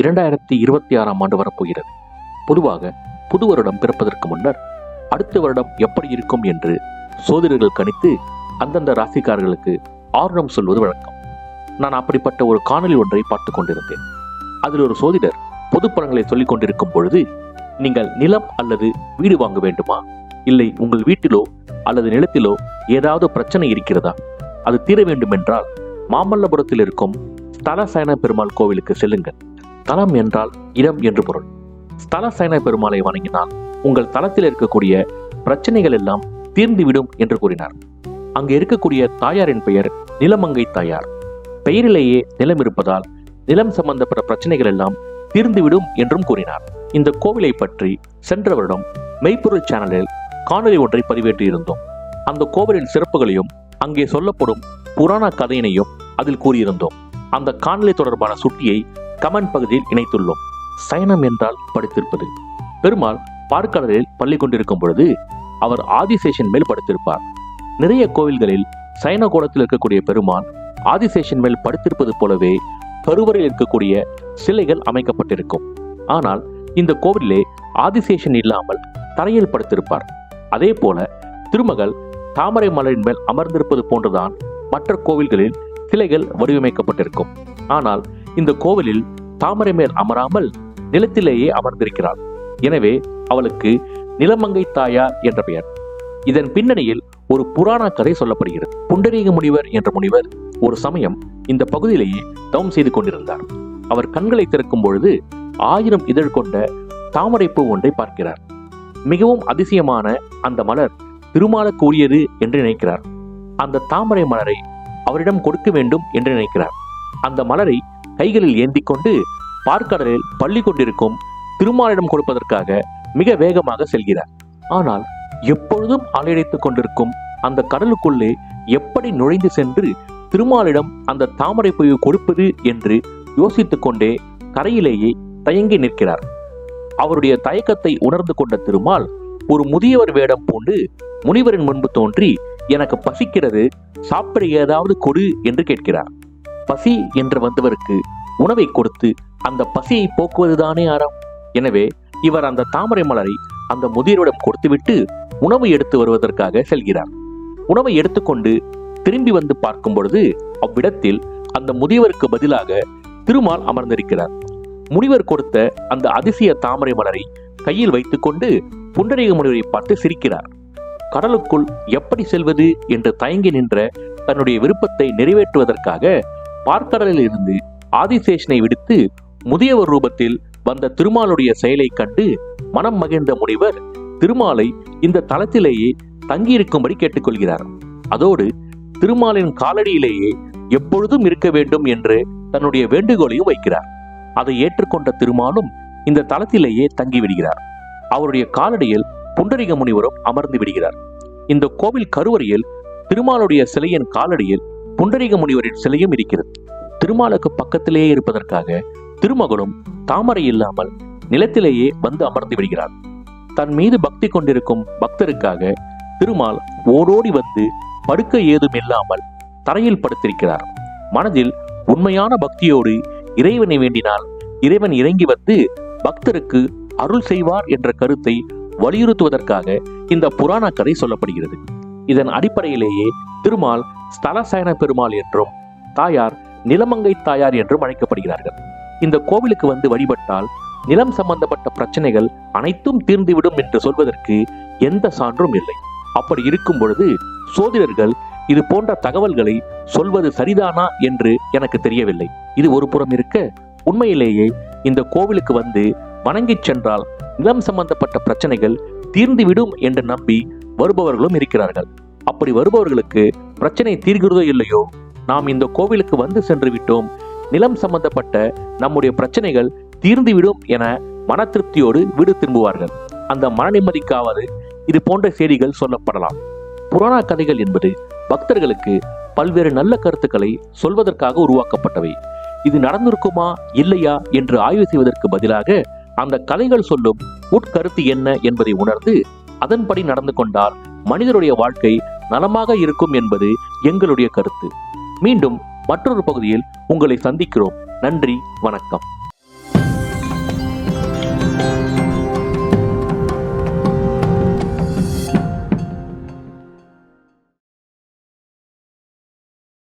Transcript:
இரண்டாயிரத்தி இருபத்தி ஆறாம் ஆண்டு வரப்போகிறது. பொதுவாக புது வருடம் பிறப்பதற்கு முன்னர் அடுத்த வருடம் எப்படி இருக்கும் என்று சோதிடர்கள் கணித்து அந்தந்த ராசிக்காரர்களுக்கு ஆர்வம் சொல்வது வழக்கம். நான் அப்படிப்பட்ட ஒரு காணொளி ஒன்றை பார்த்து கொண்டிருந்தேன். அதில் ஒரு சோதிடர் பொது பலன்களை சொல்லிக் கொண்டிருக்கும் பொழுது நீங்கள் நிலம் அல்லது வீடு வாங்க வேண்டுமா? இல்லை உங்கள் வீட்டிலோ அல்லது நிலத்திலோ ஏதாவது பிரச்சனை இருக்கிறதா? அது தீர வேண்டும் என்றால் மாமல்லபுரத்தில் இருக்கும் ஸ்தலசயன பெருமாள் கோவிலுக்கு செல்லுங்கள். தலம் என்றால் இடம் என்று பொருள். ஸ்தல சைன பெருமாளை வணங்கினால் உங்கள் தலத்தில் இருக்கக்கூடிய பிரச்சனைகள் எல்லாம் தீர்ந்துவிடும் என்று கூறினார். அங்கு இருக்கக்கூடிய தாயாரின் பெயர் நிலமங்கை தாயார். பெயரிலேயே நிலம் இருப்பதால் நிலம் சம்பந்தப்பட்ட பிரச்சனைகள் எல்லாம் தீர்ந்துவிடும் என்றும் கூறினார். இந்த கோவிலை பற்றி சென்ற வருடம் மெய்ப்பொருள் சேனலில் காணொலி ஒன்றை பதிவேற்றியிருந்தோம். அந்த கோவிலின் சிறப்புகளையும் அங்கே சொல்லப்படும் புராண கதையினையும் அதில் கூறியிருந்தோம். அந்த காணொலி தொடர்பான சுட்டியை கமெண்ட் பகுதியில் இணைத்துள்ளோம். சயனம் என்றால் படுத்திருப்பது. பெருமாள் பார்க்கடலில் பள்ளி கொண்டிருக்கும் பொழுது அவர் ஆதிசேஷன் மேல் படுத்திருப்பார். நிறைய கோவில்களில் சயன கோலத்தில் இருக்கக்கூடிய பெருமாள் ஆதிசேஷன் மேல் படுத்திருப்பது போலவே கருவறையில் இருக்கக்கூடிய சிலைகள் அமைக்கப்பட்டிருக்கும். ஆனால் இந்த கோவிலே ஆதிசேஷன் இல்லாமல் தரையில் படுத்திருப்பார். அதே போல திருமகள் தாமரை மலரின் மேல் அமர்ந்திருப்பது போன்றுதான் மற்ற கோவில்களில் சிலைகள் வடிவமைக்கப்பட்டிருக்கும். ஆனால் இந்த கோவிலில் தாமரை மேல் அமராமல் நிலத்திலேயே அமர்ந்திருக்கிறாள். எனவே அவளுக்கு நிலமங்கை தாயார் என்ற பெயர். இதன் பின்னணியில் ஒரு புராண கதை சொல்லப்படுகிறது. புண்டரீக முனிவர் என்ற முனிவர் ஒரு சமயம் இந்த பகுதியிலேயே தவம் செய்து கொண்டிருந்தார். அவர் கண்களை திறக்கும் பொழுது ஆயிரம் இதழ் கொண்ட தாமரை பூ ஒன்றை பார்க்கிறார். மிகவும் அதிசயமான அந்த மலர் திருமால கூறியது என்று நினைக்கிறார். அந்த தாமரை மலரை அவரிடம் கொடுக்க வேண்டும் என்று நினைக்கிறார். அந்த மலரை கைகளில் ஏந்தி கொண்டு பார்க்கடலில் பள்ளி கொண்டிருக்கும் திருமாலிடம் கொடுப்பதற்காக மிக வேகமாக செல்கிறார். ஆனால் எப்பொழுதும் அலையடைத்துக் கொண்டிருக்கும் அந்த கடலுக்குள்ளே எப்படி நுழைந்து சென்று திருமாலிடம் அந்த தாமரை பூவை கொடுப்பது என்று யோசித்துக் கொண்டே கரையிலேயே தயங்கி நிற்கிறார். அவருடைய தயக்கத்தை உணர்ந்து கொண்ட திருமால் ஒரு முதியவர் வேடம் பூண்டு முனிவரின் முன்பு தோன்றி எனக்கு பசிக்கிறது சாப்பிட ஏதாவது கொடு என்று கேட்கிறார். பசி என்று வந்தவருக்கு உணவை கொடுத்து அந்த பசியை போக்குவதுதானே அறம். எனவே இவர் அந்த தாமரை மலரை அந்த முதியோரிடம் கொடுத்துவிட்டு உணவு எடுத்து வருவதற்காக செல்கிறார். உணவை எடுத்துக்கொண்டு திரும்பி வந்து பார்க்கும் பொழுது அவ்விடத்தில் அந்த முதியவருக்கு பதிலாக திருமால் அமர்ந்திருக்கிறார். முனிவர் கொடுத்த அந்த அதிசய தாமரை மலரை கையில் வைத்துக்கொண்டு புண்டரீக முனிவரை பார்த்து சிரிக்கிறார். கடலுக்குள் எப்படி செல்வது என்று தயங்கி நின்ற தன்னுடைய விருப்பத்தை நிறைவேற்றுவதற்காக பார்க்கடலில் இருந்து ஆதிசேஷனை விடுத்து முதியவர் ரூபத்தில் வந்த திருமாலுடைய செயலை கண்டு மனம் மகிழ்ந்த முனிவர் திருமாலை இந்த தளத்திலேயே தங்கியிருக்கும்படி கேட்டுக்கொள்கிறார். அதோடு திருமாலின் காலடியிலேயே எப்பொழுதும் இருக்க வேண்டும் என்று தன்னுடைய வேண்டுகோளையும் வைக்கிறார். அதை ஏற்றுக்கொண்ட திருமாலும் இந்த தளத்திலேயே தங்கிவிடுகிறார். அவருடைய காலடியில் புண்டரிக முனிவரும் அமர்ந்து விடுகிறார். இந்த கோவில் கருவறையில் திருமாலுடைய சிலையின் காலடியில் புண்டரீக முனிவரின் சிலையும் இருக்கிறது. திருமாலுக்கு பக்கத்திலேயே இருப்பதற்காக திருமகனும் தாமரை இல்லாமல் நிலத்திலேயே வந்து அமர்ந்து விடுகிறார் தன் மீது பக்தி கொண்டிருக்கும் பக்தருக்காக திருமால் ஓடோடி வந்து படுக்க ஏதும் இல்லாமல் தரையில் படுத்திருக்கிறார். மனதில் உண்மையான பக்தியோடு இறைவனை வேண்டினால் இறைவன் இறங்கி வந்து பக்தருக்கு அருள் செய்வார் என்ற கருத்தை வலியுறுத்துவதற்காக இந்த புராண கதை சொல்லப்படுகிறது. இதன் அடிப்படையிலேயே திருமால் ஸ்தலசயன பெருமாள் என்றும் தாயார் நிலமங்கை தாயார் என்றும் அழைக்கப்படுகிறார்கள். இந்த கோவிலுக்கு வந்து வழிபட்டால் நிலம் சம்பந்தப்பட்ட பிரச்சனைகள் அனைத்தும் தீர்ந்துவிடும் என்று சொல்வதற்கு எந்த சான்றும் இல்லை. அப்படி இருக்கும் பொழுது சோதிடர்கள் இது போன்ற தகவல்களை சொல்வது சரிதானா என்று எனக்கு தெரியவில்லை. இது ஒரு புறம் இருக்க உண்மையிலேயே இந்த கோவிலுக்கு வந்து வணங்கிச் சென்றால் நிலம் சம்பந்தப்பட்ட பிரச்சனைகள் தீர்ந்துவிடும் என்று நம்பி வருபவர்களும் இருக்கிறார்கள். அப்படி வருபவர்களுக்கு பிரச்சனை தீர்கிறதோ இல்லையோ நாம் இந்த கோவிலுக்கு வந்து சென்று விட்டோம். நிலம் சம்பந்தப்பட்ட நம்முடைய பிரச்சனைகள் தீர்ந்துவிடும் என மன திருப்தியோடு வீடு திரும்புவார்கள். அந்த மன நிம்மதிக்காவது இது போன்ற செய்திகள் சொல்லப்படலாம். புராண கதைகள் என்பது பக்தர்களுக்கு பல்வேறு நல்ல கருத்துக்களை சொல்வதற்காக உருவாக்கப்பட்டவை. இது நடந்திருக்குமா இல்லையா என்று ஆய்வு செய்வதற்கு பதிலாக அந்த கதைகள் சொல்லும் உட்கருத்து என்ன என்பதை உணர்ந்து அதன்படி நடந்து கொண்டால் மனிதருடைய வாழ்க்கை நலமாக இருக்கும் என்பது எங்களுடைய கருத்து. மீண்டும் மற்றொரு பகுதியில் உங்களை சந்திக்கிறோம். நன்றி வணக்கம்.